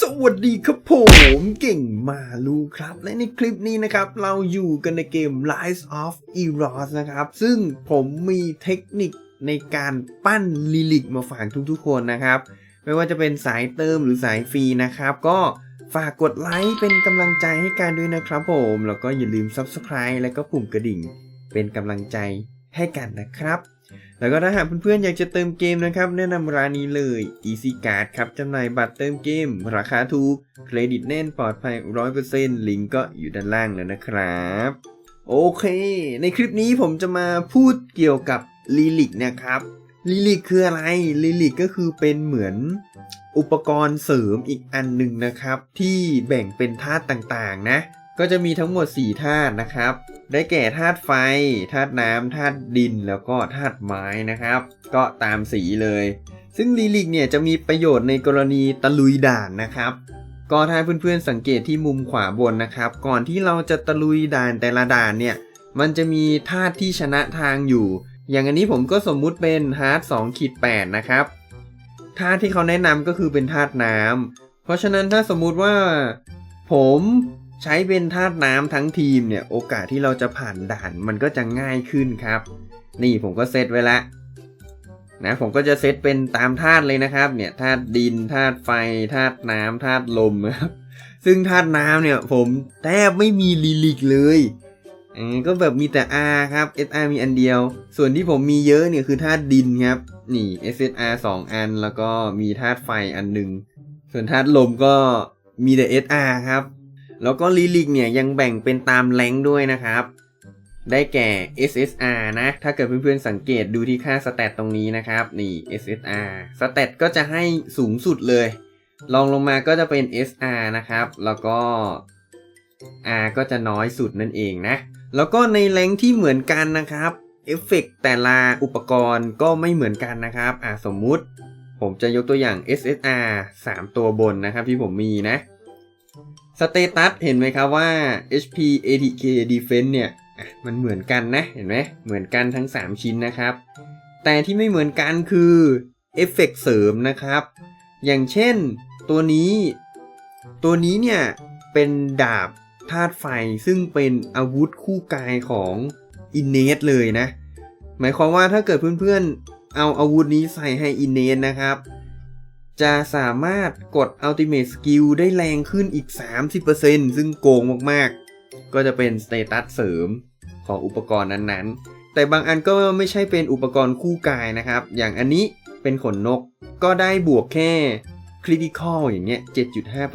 สวัสดีครับผมเก่งมาลูครับ และในคลิปนี้นะครับ เราอยู่กันในเกม Rise of Eros นะครับ ซึ่งผมมีเทคนิคในการปั้นลิลิกมาฝากทุกๆคนนะครับ ไม่ว่าจะเป็นสายเติมหรือสายฟรีนะครับ ก็ฝากกดไลค์เป็นกำลังใจให้กันด้วยนะครับผม แล้วก็อย่าลืม Subscribe และก็ปุ่มกระดิ่ง เป็นกำลังใจให้กันนะครับ แล้วก็ถ้าหากเพื่อนๆอยากจะเติมเกมนะครับ แนะนำร้านนี้เลย Easy Card ครับจำหน่ายบัตรเติมเกม ราคาถูก เครดิตแน่นปลอดภัย 100%ลิงก์ก็อยู่ด้านล่างแล้วนะครับ โอเค ในคลิปนี้ผมจะมาพูดเกี่ยวกับลิลิกนะครับลิลิกคืออะไรลิลิกก็คือเป็นเหมือนอุปกรณ์เสริมอีกอันหนึ่งนะครับ ที่แบ่งเป็นธาตุต่างๆนะ ก็จะมีทั้งหมด 4 ธาตุนะครับ ได้แก่ธาตุไฟ ธาตุน้ำธาตุดิน แล้วก็ธาตุไม้นะครับ ก็ตามสีเลย ซึ่งลิลิกเนี่ยจะมีประโยชน์ในกรณีตะลุยด่านนะครับ ก็ถ้าเพื่อนๆสังเกตที่มุมขวาบนนะครับ ก่อนที่เราจะตะลุยด่านแต่ละด่านเนี่ย มันจะมีธาตุที่ชนะทางอยู่ อย่างอันนี้ผมก็สมมุติเป็นฮาร์ด2ขีด8นะครับธาตุที่เขาแนะนำก็คือเป็นธาตุน้ำ เพราะฉะนั้นถ้าสมมุติว่า ผม ใช้เป็นธาตุน้ำทั้งทีมเนี่ยโอกาสที่เราจะผ่านด่านมันก็จะง่ายขึ้นครับ นี่ผมก็เซตไว้แล้วนะผมก็จะเซตเป็นตามธาตุเลยนะครับเนี่ยธาตุดินธาตุไฟธาตุน้ำธาตุลมครับซึ่งธาตุน้ำเนี่ยผมแทบไม่มีลิลิกเลยก็แบบมีแต่ R ครับ SR มีอันเดียว ส่วนที่ผมมีเยอะเนี่ยคือธาตุดินครับ นี่ SSR 2 อัน แล้วก็มีธาตุไฟอันหนึ่ง ส่วนธาตุลมก็มีแต่ SR ครับ แล้วก็ลิลิกเนี่ยยังแบ่งเป็นตามแรงด้วยนะครับ ได้แก่ SSR นะ ถ้าเกิดเพื่อนๆสังเกตดูที่ค่าสแตตตรงนี้นะครับ นี่ SSR สแตตก็จะให้สูงสุดเลยลองลงมาก็จะเป็น SR นะครับ แล้วก็ R ก็จะน้อยสุดนั่นเองนะ แล้วก็ในแรงที่เหมือนกันนะครับเอฟเฟกต์แต่ละอุปกรณ์ก็ไม่เหมือนกันนะครับ อ่าสมมุติ ผมจะยกตัวอย่าง SSR 3 ตัวบนนะครับที่ผมมีนะ สเตตัสเห็นไหมครับว่า HP ATK Defense เนี่ยมันเหมือนกันนะเห็นไหมเหมือนกันทั้ง 3 ชิ้นนะครับ แต่ที่ไม่เหมือนกันคือเอฟเฟกต์เสริมนะครับ อย่างเช่นตัวนี้ ตัวนี้เนี่ยเป็นดาบธาตุไฟซึ่งเป็นอาวุธคู่กายของอินเนสเลยนะ หมายความว่าถ้าเกิดเพื่อนๆ เอาอาวุธนี้ใส่ให้อินเนสนะครับ จะสามารถกด Ultimate Skill ได้แรงขึ้นอีก 30%ซึ่งโกงมากๆ ก็จะเป็นสเตตัสเสริมของอุปกรณ์นั้นๆ แต่บางอันก็ไม่ใช่เป็นอุปกรณ์คู่กายนะครับ อย่างอันนี้เป็นขนนกก็ได้บวกแค่ Critical อย่างเงี้ย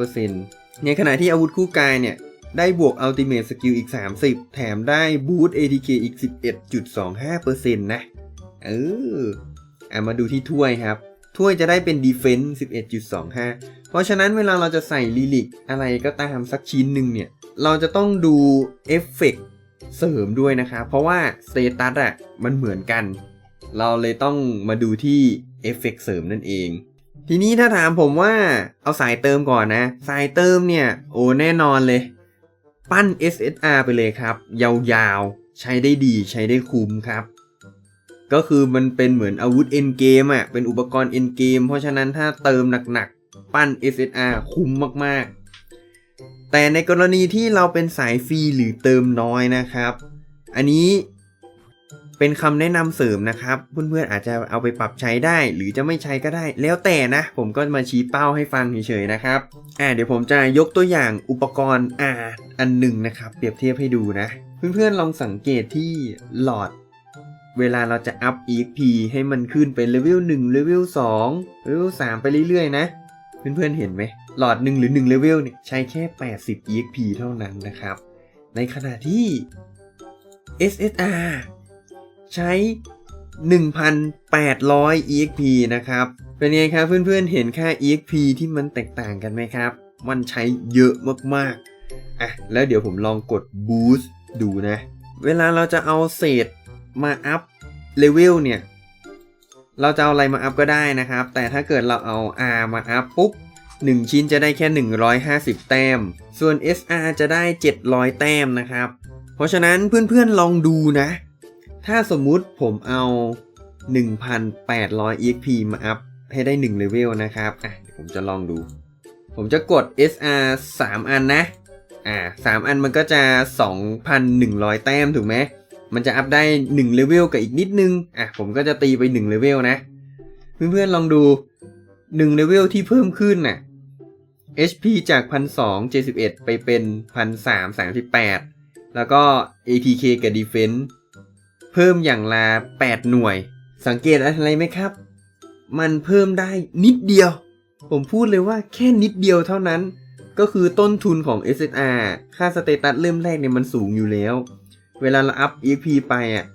7.5%ในขณะที่อาวุธคู่กายเนี่ย ได้บวก Ultimate Skill อีก 30 แถมได้ Boost ATK อีก 11.25%นะ เอออะมาดูที่ถ้วยครับ ถ้วยจะได้เป็น Defense 11.25 เพราะฉะนั้นเวลาเราจะใส่ลิลิกอะไรก็ตามสักชิ้นหนึ่งเนี่ย เราจะต้องดูเอฟเฟกเสริมด้วยนะครับเพราะว่าสเตตัสอะมันเหมือนกัน เราเลยต้องมาดูที่เอฟเฟกเสริมนั่นเอง ทีนี้ถ้าถามผมว่าเอาสายเติมก่อนนะ สายเติมเนี่ย โอ้แน่นอนเลย ปั้น SSR ไปเลยครับ ยาวๆ ใช้ได้ดีใช้ได้คุ้มครับ ก็คือมันเป็นเหมือนอาวุธ end game อะ เป็นอุปกรณ์ end game เพราะฉะนั้นถ้าเติมหนักๆ ปั้น SSR คุ้มมากๆ แต่ในกรณีที่เราเป็นสายฟรีหรือเติมน้อยนะครับ อันนี้เป็นคำแนะนำเสริมนะครับ เพื่อนๆอาจจะเอาไปปรับใช้ได้ หรือจะไม่ใช้ก็ได้ แล้วแต่นะ ผมก็มาชี้เป้าให้ฟังเฉยๆนะครับอ่าเดี๋ยวผมจะยกตัวอย่างอุปกรณ์อ่าอันหนึ่งนะครับ เปรียบเทียบให้ดูนะ เพื่อนๆลองสังเกตที่หลอด เวลาเราจะอัพ EXP ให้มันขึ้นเป็นเลเวล1เลเวล2เลเวล3ไปเรื่อยๆ นะ เพื่อนๆเห็นไหม หลอด 1 หรือ 1 เลเวลเนี่ยใช้แค่ 80 EXP เท่านั้นนะครับ ในขณะที่ SSR ใช้ 1,800 EXP นะครับ เป็นไงครับเพื่อนๆเห็นค่า EXP ที่มันแตกต่างกันไหมครับ มันใช้เยอะมากๆ อะ แล้วเดี๋ยวผมลองกด Boost ดูนะ เวลาเราจะเอาเศษมาอัพ เลเวลเนี่ย เราจะเอาอะไรมาอัพก็ได้นะครับ แต่ถ้าเกิดเราเอา R มาอัพปุ๊บ 1 ชิ้นจะได้แค่ 150 แต้ม ส่วน SR จะได้ 700 แต้มนะครับ เพราะฉะนั้นเพื่อนๆลองดูนะ ถ้าสมมุติผมเอา 1,800 EXP มาอัพให้ได้1เลเวลนะครับอะเดี๋ยวผมจะลองดู ผมจะกด SR 3 อันนะ อ่า3อันมันก็จะ 2,100 แต้มถูกไหม มันจะอัพได้1เลเวลกับอีกนิดนึง อะผมก็จะตีไป1เลเวลนะ เพื่อนๆลองดู1เลเวลที่เพิ่มขึ้นน่ะ HP จาก1,271 ไปเป็น1,338 แล้วก็ ATK กับ Defense เพิ่มอย่างละ8 หน่วย สังเกตอะไรไหมครับ มันเพิ่มได้นิดเดียว ผมพูดเลยว่าแค่นิดเดียวเท่านั้น ก็คือต้นทุนของ SSR ค่าสเตตัสเริ่มแรกเนี่ยมันสูงอยู่แล้ว เวลาเราอัพ EXP ไปอะ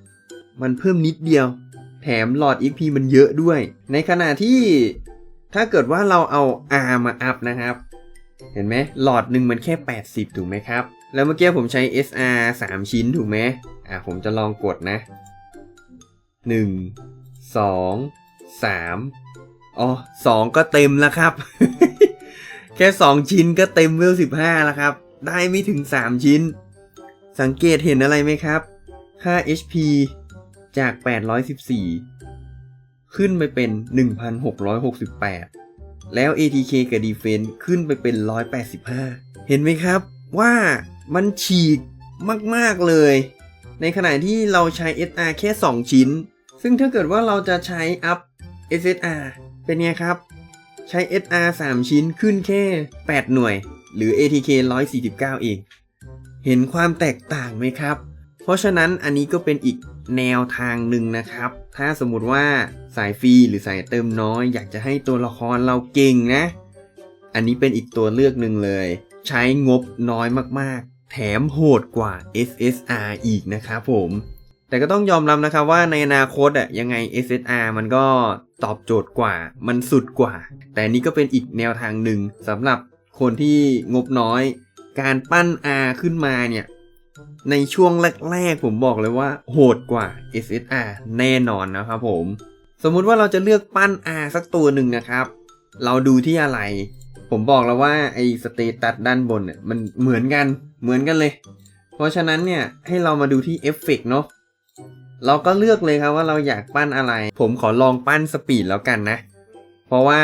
มันเพิ่มนิดเดียว แถมหลอด EXP มันเยอะด้วย ในขณะที่ถ้าเกิดว่าเราเอา R มาอัพนะครับ เห็นไหมหลอดหนึ่งมันแค่ 80 ถูกไหมครับ แล้วเมื่อกี้ผมใช้ SR 3 ชิ้นถูกไหมอะผมจะลองกดนะ 1 2 3อ๋อ2ก็เต็มแล้วครับ แค่ 2 ชิ้นก็เต็มเวล15 แล้วครับ ได้ไม่ถึง 3 ชิ้น สังเกตเห็นอะไรไหมครับ ค่า HP จาก 814 ขึ้นไปเป็น 1,668 แล้ว ATK กับ Defense ขึ้นไปเป็น 185 เห็นไหมครับว่ามันฉีกมาก ๆ เลย ในขณะที่เราใช้ SR แค่ 2 ชิ้น ซึ่งถ้าเกิดว่าเราจะใช้อัพ SSR เป็นไงครับ ใช้ SR 3 ชิ้นขึ้นแค่ 8 หน่วย หรือ ATK 149 เอง เห็นความแตกต่างไหมครับ เพราะฉะนั้นอันนี้ก็เป็นอีกแนวทางหนึ่งนะครับ ถ้าสมมติว่าสายฟรีหรือสายเติมน้อย อยากจะให้ตัวละครเราเก่งนะ อันนี้เป็นอีกตัวเลือกหนึ่งเลย ใช้งบน้อยมากๆ แถมโหดกว่า SSR อีกนะครับผมแต่ก็ต้องยอมรับนะครับว่าในอนาคตอะยังไง SSR มันก็ตอบโจทย์กว่า มันสุดกว่า แต่นี่ก็เป็นอีกแนวทางหนึ่งสำหรับคนที่งบน้อย การปั้น R ขึ้นมาเนี่ย ในช่วงแรกๆผมบอกเลยว่า โหดกว่า SSR แน่นอนนะครับผม สมมุติว่าเราจะเลือกปั้น R สักตัวหนึ่งนะครับ เราดูที่อะไร ผมบอกแล้วว่าไอ้สเตตัสด้านบนเนี่ยมันเหมือนกันเหมือนกันเลย เพราะฉะนั้นเนี่ยให้เรามาดูที่เอฟเฟกเนาะเราก็เลือกเลยครับว่าเราอยากปั้นอะไร ผมขอลองปั้นสปีดแล้วกันนะ เพราะว่า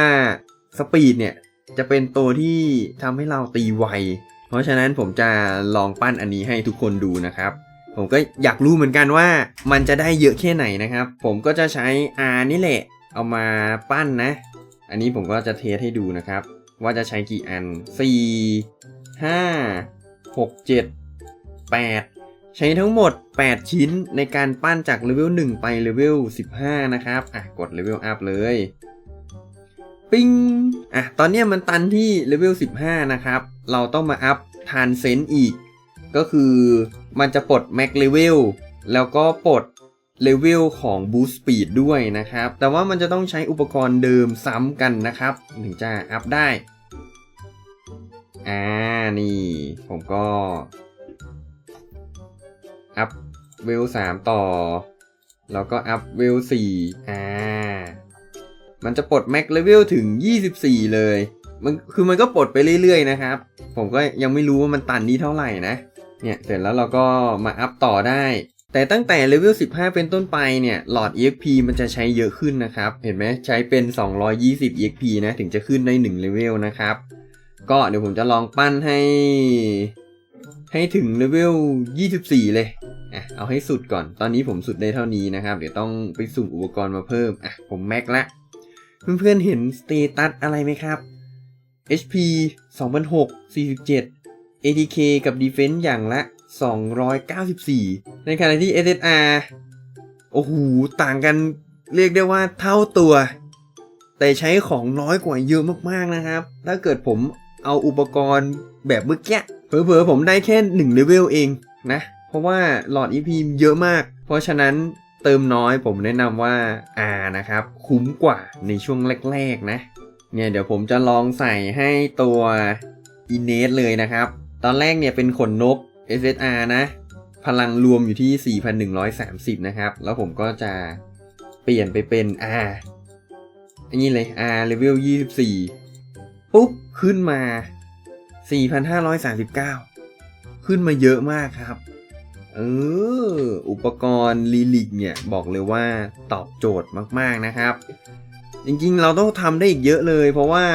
สปีดเนี่ยจะเป็นตัวที่ทำให้เราตีไว เพราะฉะนั้นผมจะลองปั้นอันนี้ให้ทุกคนดูนะครับ ผมก็อยากรู้เหมือนกันว่ามันจะได้เยอะแค่ไหนนะครับ ผมก็จะใช้ R นี่แหละ เอามาปั้นนะ อันนี้ผมก็จะเทสให้ดูนะครับ ว่าจะใช้กี่อัน 4 5 6 7 8 ใช้ทั้งหมด 8 ชิ้นในการปั้นจากเลเวล1ไปเลเวล15 นะครับ อะกดเลเวลอัพเลย ปิ้งอะตอนนี้มันตันที่เลเวล 15 นะครับ เราต้องมาอัพทานเซนอีก ก็คือมันจะปลดแม็กเลเวลแล้วก็ปลดเลเวลของ Boost Speed ด้วยนะครับ แต่ว่ามันจะต้องใช้อุปกรณ์เดิมซ้ำกันนะครับ ถึงจะอัพได้ อ่า นี่ ผมก็ อัพเวล3ต่อ แล้วก็อัพเวล4อ่า มันจะปลดแม็กเลเวลถึง 24 เลย มันคือมันก็ปลดไปเรื่อยๆนะครับ ผมก็ยังไม่รู้ว่ามันตันนี้เท่าไหร่นะ เนี่ยเสร็จแล้วเราก็มาอัพต่อได้ แต่ตั้งแต่เลเวล 15 เป็นต้นไปเนี่ย หลอด EXP มันจะใช้เยอะขึ้นนะครับ เห็นไหมใช้เป็น 220 EXP นะถึงจะขึ้นได้1เลเวลนะครับ ก็เดี๋ยวผมจะลองปั้นให้ ให้ถึงเลเวล 24 เลยอะเอาให้สุดก่อน ตอนนี้ผมสุดได้เท่านี้นะครับ เดี๋ยวต้องไปสุ่มอุปกรณ์มาเพิ่ม อะ ผมแม็กละ เพื่อนๆเห็นสเตตัสอะไรไหมครับ HP 2006 47 ATK กับ Defense อย่างละ 294 ในขณะที่ SSR โอ้โห ต่างกันเรียกได้ว่าเท่าตัว แต่ใช้ของน้อยกว่าเยอะมากๆนะครับ ถ้าเกิดผมเอาอุปกรณ์แบบเมื่อกี้เผลอๆผมได้แค่1เลเวลเองนะ เพราะว่าหลอด EP เยอะมาก เพราะฉะนั้น เติมน้อยผมแนะนำว่า R นะครับ คุ้มกว่าในช่วงแรกๆนะ เนี่ยเดี๋ยวผมจะลองใส่ให้ตัว i n e t เลยนะครับ ตอนแรกเนี่ยเป็นขนนก SSR นะ พลังรวมอยู่ที่ 4,130 นะครับ แล้วผมก็จะเปลี่ยนไปเป็น R อันนี้เลย R level 24 ปุ๊บ ขึ้นมา 4,539 ขึ้นมาเยอะมากครับ เออ อุปกรณ์ลีลิกเนี่ย บอกเลยว่าตอบโจทย์มากๆนะครับ จริงๆ เราต้องทำได้อีกเยอะเลย เพราะว่า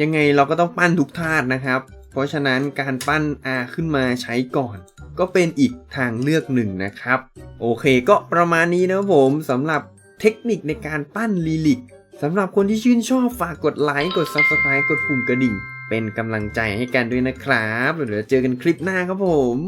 ยังไงเราก็ต้องปั้นทุกธาตุนะครับ เพราะฉะนั้นการปั้น R ขึ้นมาใช้ก่อน ก็เป็นอีกทางเลือกหนึ่งนะครับ โอเคก็ประมาณนี้นะผมสำหรับเทคนิคในการปั้นลีลิกสำหรับคนที่ชื่นชอบฝากกดไลค์กด Subscribe กดปุ่มกระดิ่ง เป็นกำลังใจให้กันด้วยนะครับเดี๋ยวเจอกันคลิปหน้าครับผม